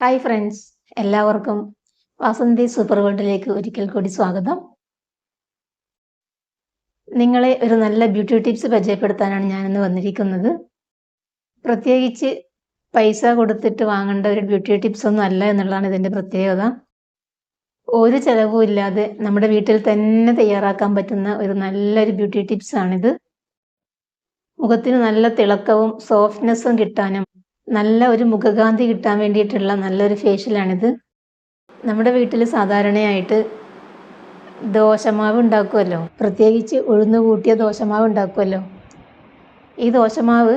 Hi friends എല്ലാവർക്കും Vasanthi super വേൾഡിലേക്ക് ഒരിക്കൽ കൂടി സ്വാഗതം. നിങ്ങളെ ഒരു നല്ല ബ്യൂട്ടി ടിപ്സ് പരിചയപ്പെടുത്താനാണ് ഞാനിന്ന് വന്നിരിക്കുന്നത്. പ്രത്യേകിച്ച് പൈസ കൊടുത്തിട്ട് വാങ്ങേണ്ട ഒരു ബ്യൂട്ടി ടിപ്സ് ഒന്നും അല്ല എന്നുള്ളതാണ് ഇതിന്റെ പ്രത്യേകത. ഒരു ചിലവും ഇല്ലാതെ നമ്മുടെ വീട്ടിൽ തന്നെ തയ്യാറാക്കാൻ പറ്റുന്ന ഒരു നല്ലൊരു ബ്യൂട്ടി ടിപ്സ് ആണിത്. മുഖത്തിന് നല്ല തിളക്കവും സോഫ്റ്റ്നെസ്സും കിട്ടാനും നല്ല ഒരു മുഖകാന്തി കിട്ടാൻ വേണ്ടിയിട്ടുള്ള നല്ലൊരു ഫേഷ്യലാണിത് നമ്മുടെ വീട്ടിൽ സാധാരണയായിട്ട് ദോശമാവ് ഉണ്ടാക്കുമല്ലോ പ്രത്യേകിച്ച് ഉഴുന്ന് കൂട്ടിയ ദോശമാവ് ഉണ്ടാക്കുമല്ലോ ഈ ദോശമാവ്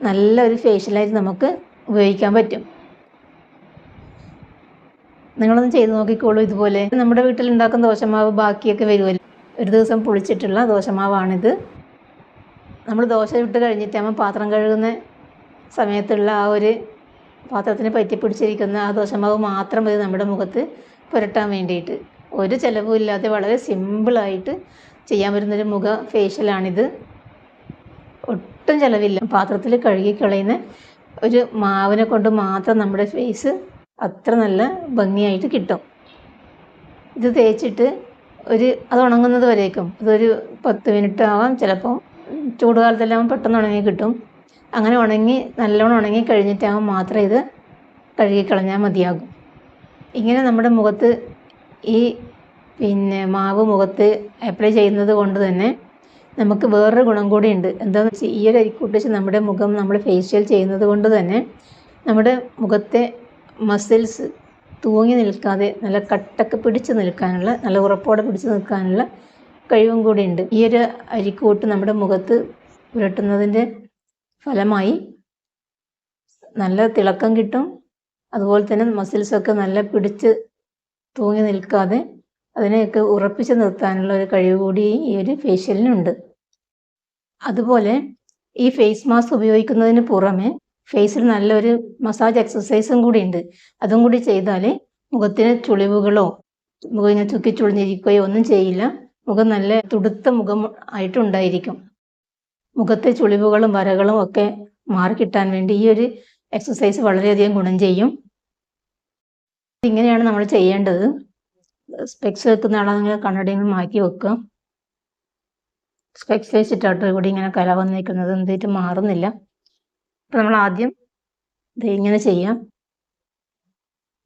നല്ലൊരു ഫേഷ്യലായിട്ട് നമുക്ക് ഉപയോഗിക്കാൻ പറ്റും. നിങ്ങളൊന്ന് ചെയ്ത് നോക്കിക്കോളൂ ഇതുപോലെ. നമ്മുടെ വീട്ടിൽ ഉണ്ടാക്കുന്ന ദോശമാവ് ബാക്കിയൊക്കെ വരുമല്ലോ ഒരു ദിവസം പുളിച്ചിട്ടുള്ള ദോശമാവാണിത്. നമ്മൾ ദോശ ഇട്ട് കഴിഞ്ഞിട്ടാകുമ്പോൾ പാത്രം കഴുകുന്ന സമയത്തുള്ള ആ ഒരു പാത്രത്തിന് പറ്റി പിടിച്ചിരിക്കുന്ന ആ ദോശമാവ് മാത്രം മതി നമ്മുടെ മുഖത്ത് പുരട്ടാൻ വേണ്ടിയിട്ട്. ഒരു ചിലവും ഇല്ലാതെ വളരെ സിമ്പിളായിട്ട് ചെയ്യാൻ പറ്റുന്നൊരു മുഖ ഫേഷ്യലാണിത്. ഒട്ടും ചിലവില്ല. പാത്രത്തിൽ കഴുകിക്കളയുന്ന ഒരു മാവിനെ കൊണ്ട് മാത്രം നമ്മുടെ ഫേസ് അത്ര നല്ല ഭംഗിയായിട്ട് കിട്ടും. ഇത് തേച്ചിട്ട് ഒരു അത് ഉണങ്ങുന്നത് വരേക്കും. ഇതൊരു പത്ത് മിനിറ്റ് ആവാം ചിലപ്പോൾ ചൂടുകാലത്തെല്ലാം പെട്ടെന്ന് ഉണങ്ങി കിട്ടും. അങ്ങനെ ഉണങ്ങി നല്ലോണം ഉണങ്ങി കഴിഞ്ഞിട്ടാകുമ്പോൾ മാത്രം ഇത് കഴുകിക്കളഞ്ഞാൽ മതിയാകും. ഇങ്ങനെ നമ്മുടെ മുഖത്ത് ഈ പിന്നെ മാവ് മുഖത്ത് അപ്ലൈ ചെയ്യുന്നത് കൊണ്ട് തന്നെ നമുക്ക് വേറൊരു ഗുണം കൂടി ഉണ്ട്. എന്താണെന്ന് വെച്ചാൽ ഈ ഒരു അരിക്കൂട്ട് വെച്ച് നമ്മുടെ മുഖം നമ്മൾ ഫേഷ്യൽ ചെയ്യുന്നത് കൊണ്ട് തന്നെ നമ്മുടെ മുഖത്തെ മസിൽസ് തൂങ്ങി നിൽക്കാതെ നല്ല കട്ടൊക്കെ പിടിച്ച് നിൽക്കാനുള്ള നല്ല ഉറപ്പോടെ പിടിച്ച് നിൽക്കാനുള്ള കഴിവും കൂടി ഉണ്ട്. ഈ ഒരു അരിക്കൂട്ട് നമ്മുടെ മുഖത്ത് പുരട്ടുന്നതിന്റെ ഫലമായി നല്ല തിളക്കം കിട്ടും. അതുപോലെ തന്നെ മസിൽസൊക്കെ നല്ല പിടിച്ച് തൂങ്ങി നിൽക്കാതെ അതിനെയൊക്കെ ഉറപ്പിച്ച് നിർത്താനുള്ള ഒരു കഴിവ് കൂടി ഈ ഒരു ഫേഷ്യലിനുണ്ട് അതുപോലെ ഈ ഫേസ് മാസ്ക് ഉപയോഗിക്കുന്നതിന് പുറമെ ഫേസിൽ നല്ലൊരു മസാജ് എക്സസൈസും കൂടി ഉണ്ട്. അതും കൂടി ചെയ്താൽ മുഖത്തിന് ചുളിവുകളോ മുഖം ഇങ്ങനെ ചുക്കി ചുളിഞ്ഞിരിക്കുകയോ ഒന്നും ചെയ്യില്ല. മുഖം നല്ല തുടുത്ത മുഖം ആയിട്ടുണ്ടായിരിക്കും. മുഖത്തെ ചുളിവുകളും വരകളും ഒക്കെ മാറിക്കിട്ടാൻ വേണ്ടി ഈ ഒരു എക്സസൈസ് വളരെയധികം ഗുണം ചെയ്യും. ഇങ്ങനെയാണ് നമ്മൾ ചെയ്യേണ്ടത്. സ്പെക്സ് വെക്കുന്ന ആളാണെങ്കിൽ നിന്ന് മാറ്റി വെക്കുക. സ്പെക്സ് വെച്ചിട്ടാട്ടോ ഇവിടെ ഇങ്ങനെ കല വന്നിരിക്കുന്നത് എന്തായിട്ട് മാറുന്നില്ല. അപ്പം നമ്മൾ ആദ്യം ഇത് ഇങ്ങനെ ചെയ്യാം.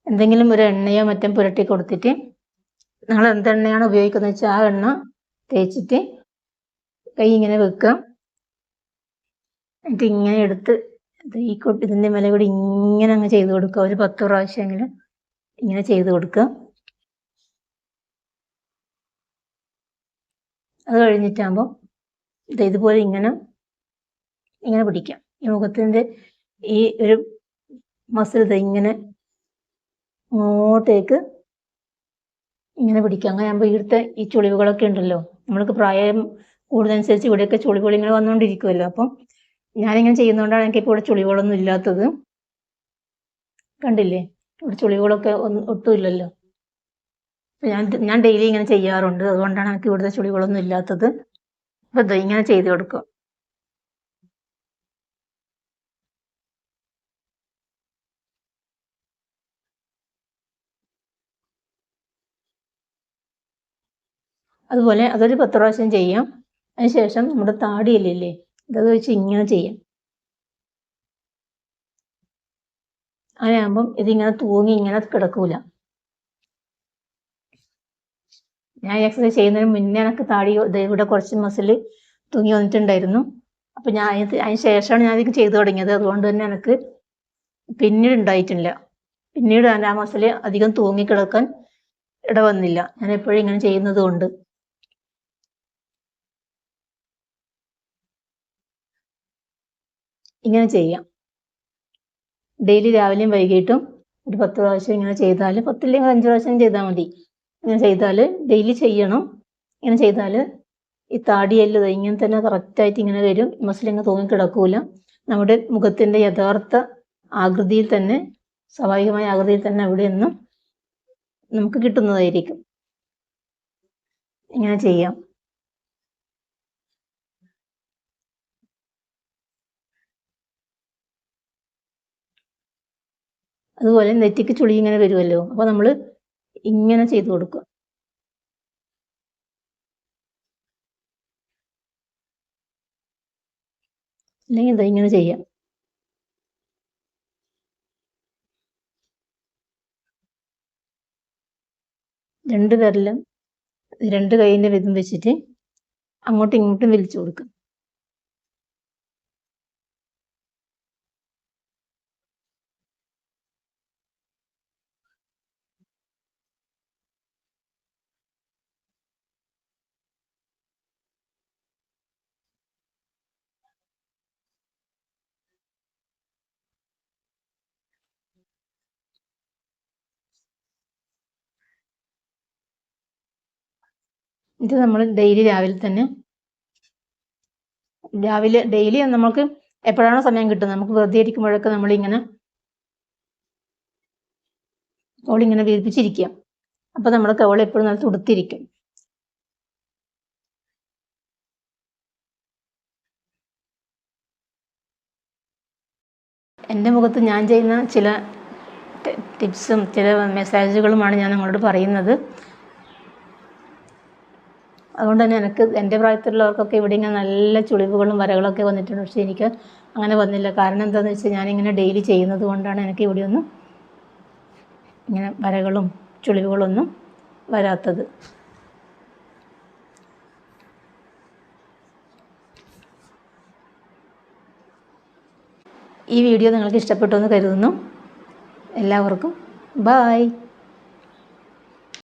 എന്തെങ്കിലും ഒരു എണ്ണയോ മറ്റും പുരട്ടി കൊടുത്തിട്ട് നിങ്ങൾ എന്തെണ്ണയാണ് ഉപയോഗിക്കുന്നത് വെച്ചാൽ ആ എണ്ണ തേച്ചിട്ട് കൈ ഇങ്ങനെ വെക്കുക. ഇങ്ങനെ എടുത്ത് ഈ കൊട്ടി ഇതിന്റെ മേലെ കൂടി ഇങ്ങനെ അങ്ങ് ചെയ്ത് കൊടുക്കുക. ഒരു പത്ത് പ്രാവശ്യമെങ്കിലും ഇങ്ങനെ ചെയ്ത് കൊടുക്കുക. അത് കഴിഞ്ഞിട്ടാകുമ്പോൾ ഇത് ഇതുപോലെ ഇങ്ങനെ ഇങ്ങനെ പിടിക്കാം. ഈ മുഖത്തിന്റെ ഈ ഒരു മസിൽ ഇത് ഇങ്ങനെ അങ്ങോട്ടേക്ക് ഇങ്ങനെ പിടിക്കാം. അങ്ങനെ ആകുമ്പോൾ ഇവിടുത്തെ ഈ ചുളിവുകളൊക്കെ ഉണ്ടല്ലോ. നമ്മൾക്ക് പ്രായം കൂടുന്നതനുസരിച്ച് ഇവിടെയൊക്കെ ചുളിവുകൾ ഇങ്ങനെ വന്നുകൊണ്ടിരിക്കുമല്ലോ. അപ്പം ഞാനിങ്ങനെ ചെയ്യുന്നതുകൊണ്ടാണ് എനിക്ക് ഇപ്പോൾ ഇവിടെ ചുളികളൊന്നും ഇല്ലാത്തത്. കണ്ടില്ലേ? ഇവിടെ ചുളിവുകളൊക്കെ ഒന്നും ഒട്ടും ഇല്ലല്ലോ. ഞാൻ ഞാൻ ഡെയിലി ഇങ്ങനെ ചെയ്യാറുണ്ട്. അതുകൊണ്ടാണ് എനിക്ക് ഇവിടുത്തെ ചുളികളൊന്നും ഇല്ലാത്തത്. അപ്പോൾ ഇത് ഇങ്ങനെ ചെയ്ത് കൊടുക്കും. അതുപോലെ അതൊരു പത്ത് പ്രാവശ്യം ചെയ്യാം. അതിനുശേഷം നമ്മുടെ താടിയല്ലേ ഇതത് വെച്ച് ഇങ്ങനെ ചെയ്യാം. അങ്ങനെയാകുമ്പം ഇതിങ്ങനെ തൂങ്ങി ഇങ്ങനെ കിടക്കൂല. ഞാൻ എക്സസൈസ് ചെയ്യുന്നതിന് മുന്നേ എനിക്ക് താടി ഇവിടെ കുറച്ച് മസിൽ തൂങ്ങി വന്നിട്ടുണ്ടായിരുന്നു. അപ്പം ഞാൻ അതിന് അതിന് ശേഷമാണ് ഞാൻ ഇത് ചെയ്തു തുടങ്ങിയത്. അതുകൊണ്ട് തന്നെ എനിക്ക് പിന്നീട് ഉണ്ടായിട്ടില്ല പിന്നീട് ആ മസിൽ അധികം തൂങ്ങി കിടക്കാൻ ഇട വന്നില്ല ഞാൻ എപ്പോഴും ഇങ്ങനെ ചെയ്യുന്നത് കൊണ്ട്. ഇങ്ങനെ ചെയ്യാം. ഡെയിലി രാവിലെയും വൈകിട്ടും ഒരു പത്ത് പ്രാവശ്യം ഇങ്ങനെ ചെയ്താൽ പത്തില്ലെങ്കിൽ അഞ്ച് പ്രാവശ്യം ചെയ്താൽ മതി. ഇങ്ങനെ ചെയ്താൽ ഡെയിലി ചെയ്യണം. ഇങ്ങനെ ചെയ്താൽ ഈ താടിയല്ലത് ഇങ്ങനെ തന്നെ കറക്റ്റായിട്ട് ഇങ്ങനെ വരും. മസിൽ ഇങ്ങനെ തൂങ്ങിക്കിടക്കൂല. നമ്മുടെ മുഖത്തിന്റെ യഥാർത്ഥ ആകൃതിയിൽ തന്നെ സ്വാഭാവികമായ ആകൃതിയിൽ തന്നെ അവിടെ നിന്നും നമുക്ക് കിട്ടുന്നതായിരിക്കും. ഇങ്ങനെ ചെയ്യാം. അതുപോലെ നെറ്റിക്ക് ചുളി ഇങ്ങനെ വരുമല്ലോ അപ്പോൾ നമ്മൾ ഇങ്ങനെ ചെയ്ത് കൊടുക്കുക. അല്ലെങ്കിൽ എന്താ ഇങ്ങനെ ചെയ്യാം. രണ്ട് വിരലും രണ്ട് കൈയിന്റെ വിധം വെച്ചിട്ട് അങ്ങോട്ടും ഇങ്ങോട്ടും വലിച്ചു കൊടുക്കുക. ഇത് നമ്മൾ ഡെയിലി രാവിലെ തന്നെ രാവിലെ ഡെയിലി നമുക്ക് എപ്പോഴാണോ സമയം കിട്ടുന്നത്? നമുക്ക് വെറുതെ ഇരിക്കുമ്പോഴൊക്കെ നമ്മളിങ്ങനെ കോളിങ്ങനെ വീതിപ്പിച്ചിരിക്കുക. അപ്പോൾ നമ്മുടെ കവൾ എപ്പോഴും നല്ല തുടുത്തിരിക്കും. എന്റെ മുഖത്ത് ഞാൻ ചെയ്യുന്ന ചില ടിപ്സും ചില മെസ്സേജുകളുമാണ് ഞാൻ നിങ്ങളോട് പറയുന്നത്. അതുകൊണ്ട് തന്നെ എനിക്ക് എന്റെ പ്രായത്തിലുള്ളവർക്കൊക്കെ ഇവിടെ ഇങ്ങനെ നല്ല ചുളിവുകളും വരകളൊക്കെ വന്നിട്ടുണ്ട്. പക്ഷേ എനിക്ക് അങ്ങനെ വന്നില്ല. കാരണം എന്താണെന്ന് വെച്ചാൽ ഞാനിങ്ങനെ ഡെയിലി ചെയ്യുന്നത് കൊണ്ടാണ് എനിക്ക് ഇവിടെയൊന്നും ഇങ്ങനെ വരകളും ചുളിവുകളൊന്നും വരാത്തത്. ഈ വീഡിയോ നിങ്ങൾക്ക് ഇഷ്ടപ്പെട്ടു എന്ന് കരുതുന്നു. എല്ലാവർക്കും ബായ്